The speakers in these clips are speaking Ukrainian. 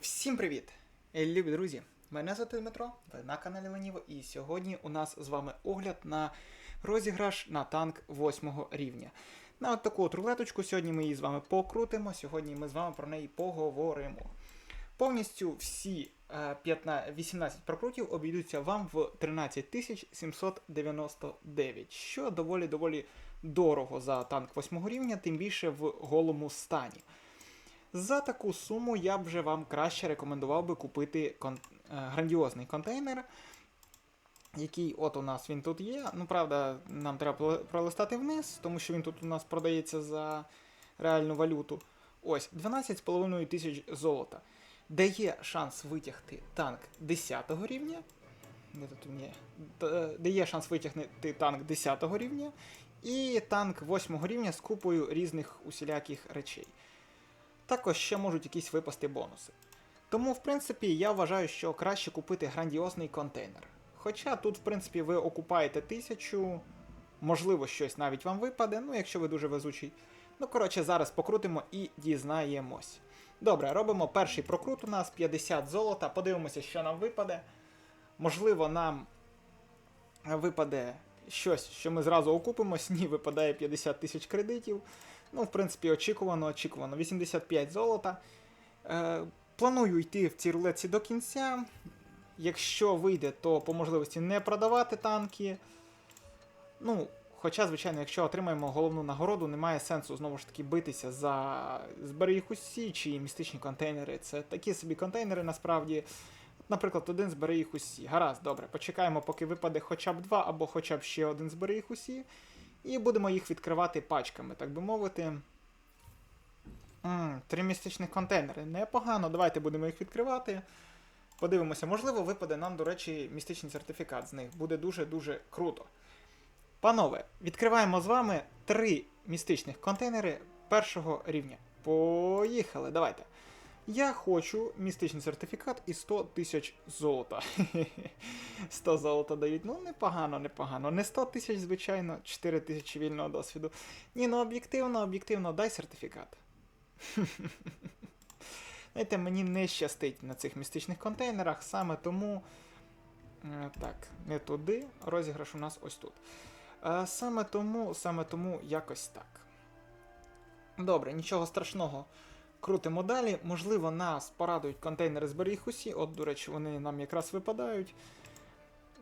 всім привіт! Е, Любі друзі! Мене звати Дмитро, ви на каналі Леніво, і сьогодні у нас з вами огляд на розіграш на танк 8 рівня. На от таку от рулеточку сьогодні ми її з вами покрутимо, сьогодні ми з вами про неї поговоримо. Повністю всі е, 15, 18 прокрутів обійдуться вам в 13 799, що доволі-доволі дорого за танк 8 рівня, тим більше в голому стані. За таку суму я б вже вам краще рекомендував би купити кон... е, грандіозний контейнер, який от у нас він тут є. Ну, правда, нам треба пролистати вниз, тому що він тут у нас продається за реальну валюту. Ось 12,5 тисяч золота. Дає шанс витягти танк 10 рівня. Де тут він є? Дає шанс витягнути танк 10 рівня. І танк 8 рівня з купою різних усіляких речей також ще можуть якісь випасти бонуси. Тому, в принципі, я вважаю, що краще купити грандіозний контейнер. Хоча тут, в принципі, ви окупаєте тисячу, можливо, щось навіть вам випаде, ну якщо ви дуже везучий. Ну, коротше, зараз покрутимо і дізнаємось. Добре, робимо перший прокрут у нас 50 золота, подивимося, що нам випаде. Можливо, нам випаде щось, що ми зразу окупимось. Ні, випадає 50 тисяч кредитів. Ну, в принципі, очікувано, очікувано. 85 золота. Е, планую йти в цій рулетці до кінця. Якщо вийде, то по можливості не продавати танки. Ну, хоча, звичайно, якщо отримаємо головну нагороду, немає сенсу знову ж таки битися за збери їх усі чи містичні контейнери. Це такі собі контейнери насправді. Наприклад, один збери їх усі. Гаразд, добре. Почекаємо, поки випаде хоча б два, або хоча б ще один збери їх усі. І будемо їх відкривати пачками, так би мовити. три містичних контейнери. Непогано, давайте будемо їх відкривати. Подивимося, можливо, випаде нам, до речі, містичний сертифікат з них. Буде дуже-дуже круто. Панове, відкриваємо з вами три містичних контейнери першого рівня. Поїхали, давайте. Я хочу містичний сертифікат і 100 тисяч золота. 100 золота дають. Ну, непогано, непогано. Не 100 тисяч, звичайно, 4 тисячі вільного досвіду. Ні, ну об'єктивно, об'єктивно, дай сертифікат. Знаєте, мені не щастить на цих містичних контейнерах, саме тому. Е, Так, не туди. Розіграш у нас ось тут. Е, Саме тому, саме тому якось так. Добре, нічого страшного. Крутимо далі. Можливо, нас порадують контейнери зберіг усі. От, до речі, вони нам якраз випадають.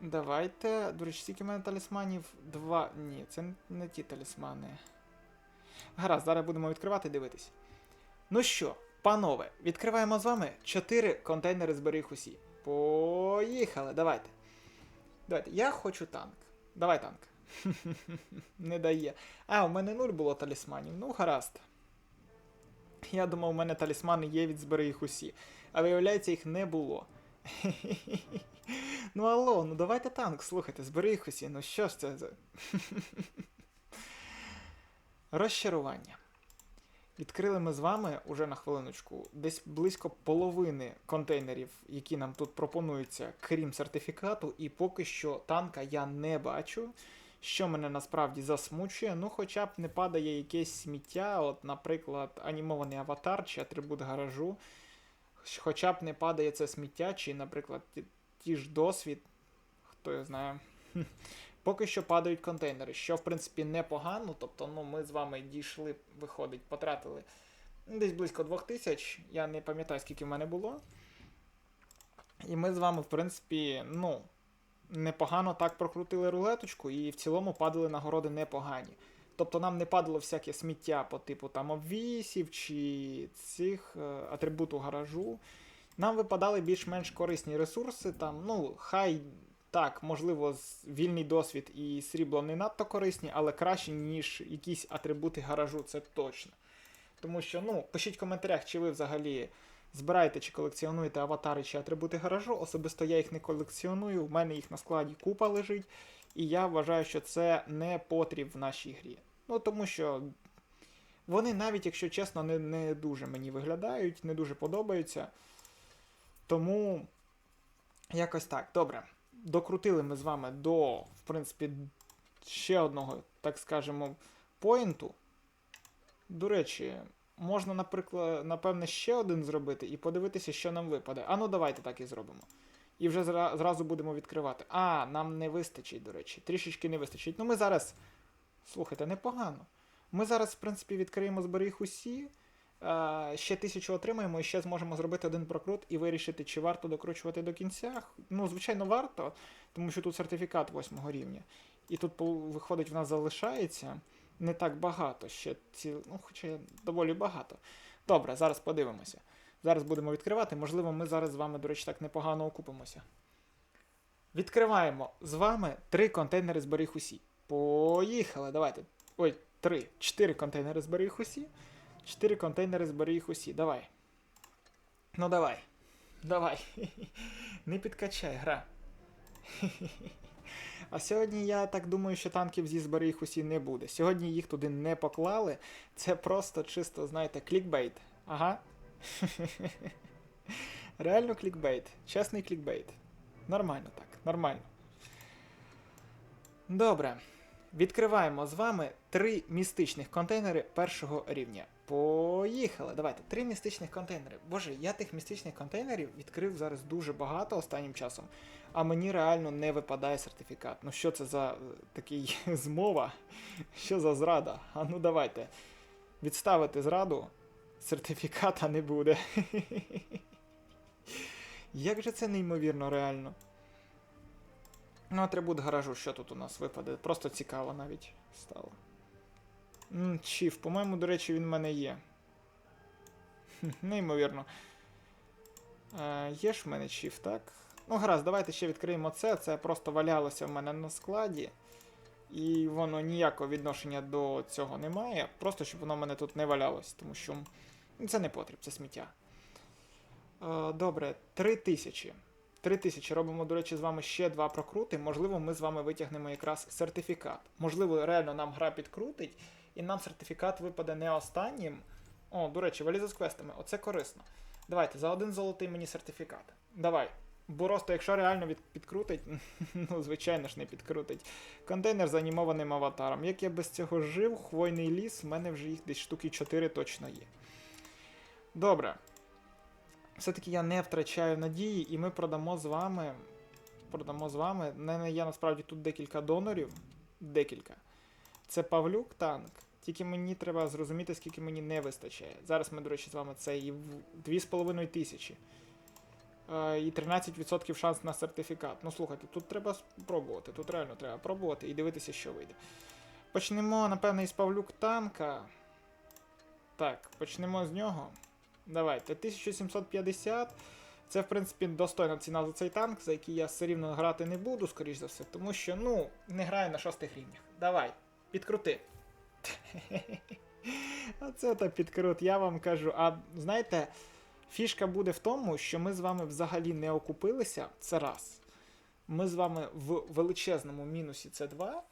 Давайте. До речі, скільки в мене талісманів? Два. Ні, це не ті талісмани. Гаразд, зараз будемо відкривати дивитись. Ну що, панове, відкриваємо з вами 4 контейнери зберіг усі. Поїхали, давайте. Давайте. Я хочу танк. Давай танк. Не дає. А, у мене нуль було талісманів. Ну, гаразд. Я думав, у мене талісмани є від збери їх усі. А виявляється, їх не було. ну алло, ну давайте танк, слухайте, збери їх усі. Ну що ж це за. Розчарування. Відкрили ми з вами уже на хвилиночку десь близько половини контейнерів, які нам тут пропонуються, крім сертифікату, і поки що танка я не бачу. Що мене насправді засмучує, ну хоча б не падає якесь сміття, от, наприклад, анімований аватар чи атрибут гаражу. Хоча б не падає це сміття, чи, наприклад, ті, ті ж досвід, хто його знає. Поки що падають контейнери, що в принципі непогано. Тобто, ну, ми з вами дійшли, виходить, потратили десь близько 2000. Я не пам'ятаю, скільки в мене було. І ми з вами, в принципі, ну, непогано так прокрутили рулеточку, і в цілому падали нагороди непогані. Тобто нам не падало всяке сміття по типу там обвісів чи цих е, атрибуту гаражу. Нам випадали більш-менш корисні ресурси. Там, ну, хай так, можливо, вільний досвід і срібло не надто корисні, але краще, ніж якісь атрибути гаражу, це точно. Тому що, ну, пишіть в коментарях, чи ви взагалі збираєте чи колекціонуєте аватари чи атрибути гаражу. Особисто я їх не колекціоную, в мене їх на складі купа лежить, і я вважаю, що це не потріб в нашій грі. Ну, тому що вони навіть, якщо чесно, не, не дуже мені виглядають, не дуже подобаються. Тому якось так. Добре. Докрутили ми з вами до, в принципі, ще одного, так скажемо, поінту. До речі, можна, наприклад, напевне, ще один зробити і подивитися, що нам випаде. А ну давайте так і зробимо. І вже зра- зразу будемо відкривати. А, нам не вистачить, до речі. Трішечки не вистачить. Ну ми зараз. Слухайте, непогано. Ми зараз, в принципі, відкриємо зберіг усі. е, Ще тисячу отримаємо і ще зможемо зробити один прокрут і вирішити, чи варто докручувати до кінця. Ну, звичайно, варто, тому що тут сертифікат восьмого рівня. І тут, виходить, в нас залишається не так багато. Ще ці, ну, хоча доволі багато. Добре, зараз подивимося. Зараз будемо відкривати. Можливо, ми зараз з вами, до речі, так непогано окупимося. Відкриваємо з вами три контейнери зберіг усі. Поїхали, давайте. Ой, три. Чотири контейнери зберіг усі. Чотири контейнери зберіг усі. Давай. Ну давай. Давай. Не підкачай, гра. А сьогодні я так думаю, що танків зі зберіг усі не буде. Сьогодні їх туди не поклали. Це просто чисто, знаєте, клікбейт. Ага. Реально клікбейт. Чесний клікбейт. Нормально так, нормально. Добре. Відкриваємо з вами три містичних контейнери першого рівня. Поїхали. Давайте. Три містичних контейнери. Боже, я тих містичних контейнерів відкрив зараз дуже багато останнім часом, а мені реально не випадає сертифікат. Ну що це за е, такий змова? Що за зрада? А ну давайте. Відставити зраду, сертифіката не буде. Як же це неймовірно реально? Ну, атрибут гаражу, що тут у нас випаде? Просто цікаво навіть стало. Чіф, по-моєму, до речі, він в мене є. Неймовірно. Е, є ж в мене чіф, так? Ну, гаразд, давайте ще відкриємо це. Це просто валялося в мене на складі. І воно ніякого відношення до цього не має. Просто щоб воно в мене тут не валялось, тому що ну, це не потріб, це сміття. Е, добре, 3000. 3000. Робимо, до речі, з вами ще два прокрути. Можливо, ми з вами витягнемо якраз сертифікат. Можливо, реально нам гра підкрутить, і нам сертифікат випаде не останнім. О, до речі, валіза з квестами. Оце корисно. Давайте, за один золотий мені сертифікат. Давай. Бо просто, якщо реально від... підкрутить, ну, звичайно ж, не підкрутить. Контейнер з анімованим аватаром. Як я без цього жив, хвойний ліс, в мене вже їх десь штуки 4 точно є. Добре. Все-таки я не втрачаю надії, і ми продамо з вами. Продамо з вами. Мене є насправді тут декілька донорів. Декілька. Це Павлюк танк. Тільки мені треба зрозуміти, скільки мені не вистачає. Зараз ми, до речі, з вами це і в 2,5 тисячі. Е, І 13% шанс на сертифікат. Ну слухайте, тут треба спробувати. Тут реально треба пробувати і дивитися, що вийде. Почнемо, напевно, із Павлюк танка. Так, почнемо з нього. Давайте, 1750. Це, в принципі, достойна ціна за цей танк, за який я все рівно грати не буду, скоріш за все, тому що, ну, не граю на шостих рівнях. Давай, підкрути. Оце то підкрут, я вам кажу. А знаєте, фішка буде в тому, що ми з вами взагалі не окупилися. Це раз. Ми з вами в величезному мінусі це два.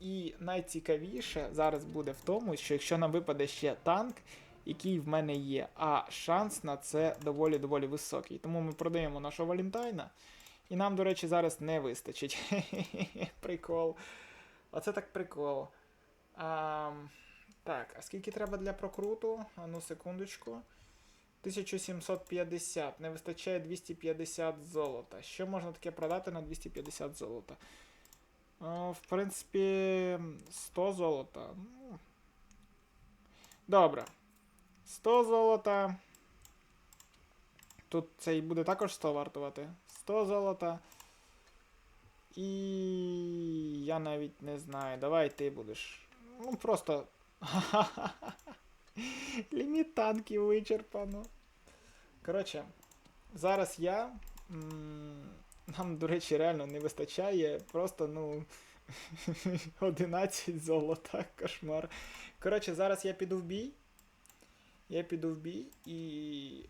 І найцікавіше зараз буде в тому, що якщо нам випаде ще танк, який в мене є, а шанс на це доволі-доволі високий. Тому ми продаємо нашого Валентайна. І нам, до речі, зараз не вистачить. Прикол. Оце так прикол. А, так, а скільки треба для прокруту? Ну, секундочку. 1750. Не вистачає 250 золота. Що можна таке продати на 250 золота? О, в принципі, 100 золота. Добре. 100 золота. Тут цей буде також 100 вартувати. 100 золота. І я навіть не знаю. Давай ти будеш. Ну, просто. Ліміт танків вичерпано. Коротше, зараз я. Нам, до речі, реально не вистачає. Просто, ну. 11 золота, кошмар. Коротше, зараз я піду в бій. Я піду в бій і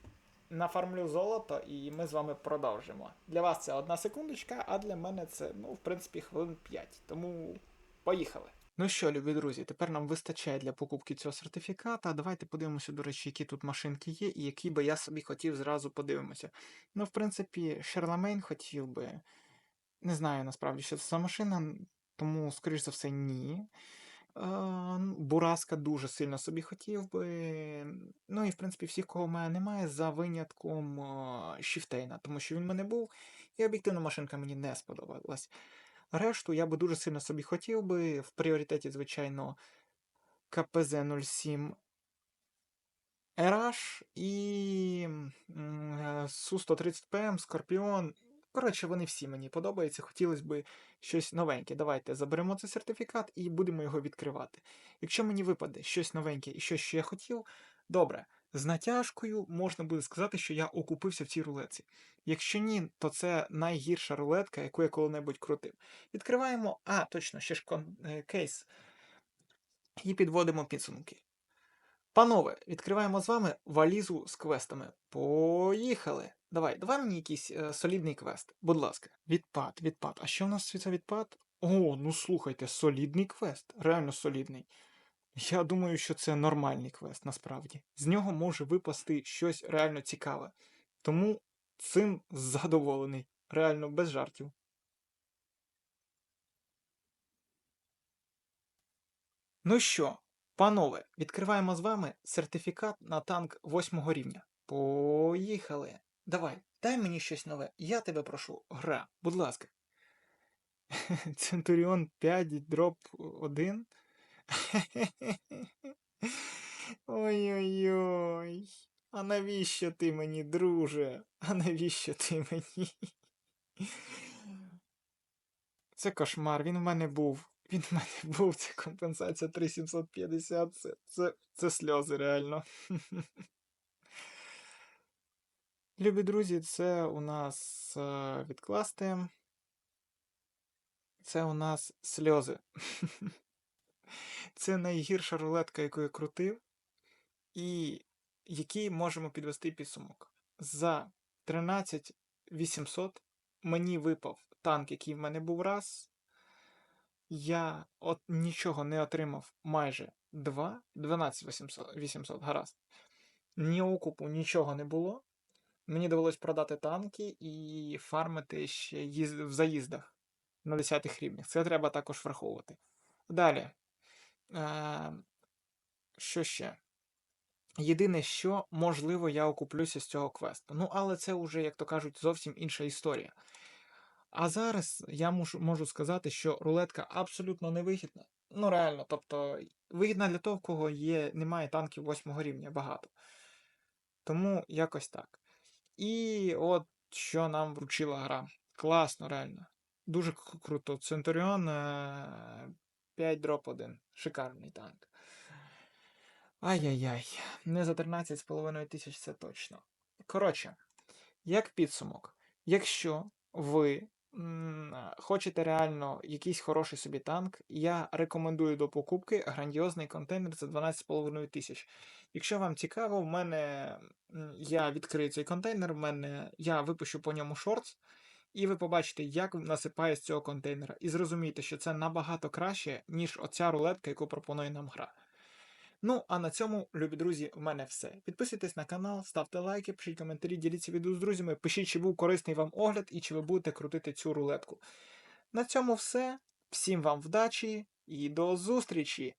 нафармлю золото, і ми з вами продовжимо. Для вас це одна секундочка, а для мене це, ну, в принципі, хвилин 5. Тому поїхали. Ну що, любі друзі, тепер нам вистачає для покупки цього сертифіката. Давайте подивимося, до речі, які тут машинки є, і які би я собі хотів зразу подивимося. Ну, в принципі, Шерламейн хотів би. Не знаю насправді, що це за машина, тому, скоріш за все, ні. Ну, Бураска дуже сильно собі хотів би. Ну і в принципі всіх, кого в мене немає, за винятком Шіфтейна, тому що він в мене був, і об'єктивно машинка мені не сподобалась. Решту я би дуже сильно собі хотів би. В пріоритеті, звичайно, КПЗ 07 RH і Су-130 ПМ, Скорпіон. Коротше, вони всі мені подобаються. Хотілося б щось новеньке. Давайте заберемо цей сертифікат і будемо його відкривати. Якщо мені випаде щось новеньке і щось, що я хотів, добре. З натяжкою можна буде сказати, що я окупився в цій рулетці. Якщо ні, то це найгірша рулетка, яку я коли-небудь крутив. Відкриваємо, а, точно, ще ж кон... е, кейс. І підводимо підсумки. Панове, відкриваємо з вами валізу з квестами. Поїхали! Давай, давай мені якийсь е, солідний квест, будь ласка. Відпад, відпад. А що в нас це відпад? О, ну слухайте, солідний квест. Реально солідний. Я думаю, що це нормальний квест насправді. З нього може випасти щось реально цікаве. Тому цим задоволений. Реально без жартів. Ну що, панове, відкриваємо з вами сертифікат на танк 8 рівня. Поїхали. Давай, дай мені щось нове. Я тебе прошу, гра, будь ласка. Центуріон 5 дроп 1. Ой-ой-ой. А навіщо ти мені, друже? А навіщо ти мені? Це кошмар, він в мене був. Він в мене був, це компенсація 3750, це, це, це сльози реально. Любі друзі, це у нас е, відкласти. Це у нас сльози. Це найгірша рулетка, яку я крутив, і який можемо підвести підсумок. За 13800 мені випав танк, який в мене був раз. Я от нічого не отримав майже 2, 12800, 800, гаразд. Ні окупу, нічого не було. Мені довелось продати танки і фармити ще в заїздах на 10 рівнях. Це треба також враховувати. Далі. Е... Що ще? Єдине, що, можливо, я окуплюся з цього квесту. Ну, але це вже, як то кажуть, зовсім інша історія. А зараз я можу, сказати, що рулетка абсолютно невигідна. Ну, реально, тобто, вигідна для того, в кого є, немає танків 8 рівня багато. Тому якось так. І от що нам вручила гра. Класно, реально. Дуже круто. Центуріон 5 дроп 1. Шикарний танк. Ай-яй-яй. Не за 13,5 тисяч це точно. Коротше, як підсумок, якщо ви хочете реально якийсь хороший собі танк, я рекомендую до покупки грандіозний контейнер за 12,5 тисяч. Якщо вам цікаво, в мене я відкрию цей контейнер, в мене я випущу по ньому шортс, і ви побачите, як насипає з цього контейнера. І зрозумієте, що це набагато краще, ніж оця рулетка, яку пропонує нам гра. Ну, а на цьому, любі друзі, в мене все. Підписуйтесь на канал, ставте лайки, пишіть коментарі, діліться відео з друзями, пишіть, чи був корисний вам огляд і чи ви будете крутити цю рулетку. На цьому все. Всім вам вдачі і до зустрічі!